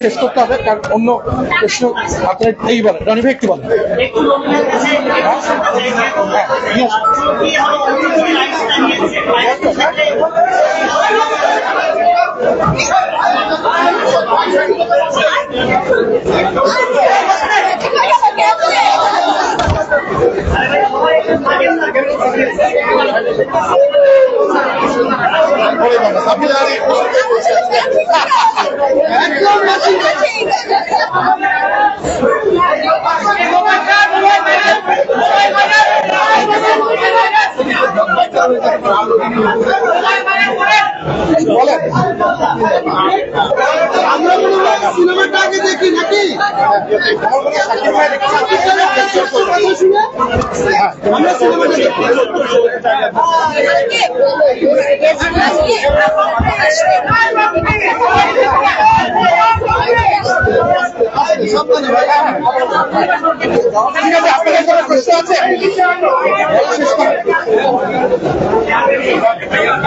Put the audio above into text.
শেষ অন্য প্রশ্ন আপনার এই বলে। রনি ভাই একটু বলেন। হ্যাঁ, আপনি আমরা কোনো সিনেমাটা আগে দেখি নাকি। আমরা সিনেমাটা ঠিক আছে, আপনাদের কোনো প্রশ্ন আছে শেষ করেন। Hello?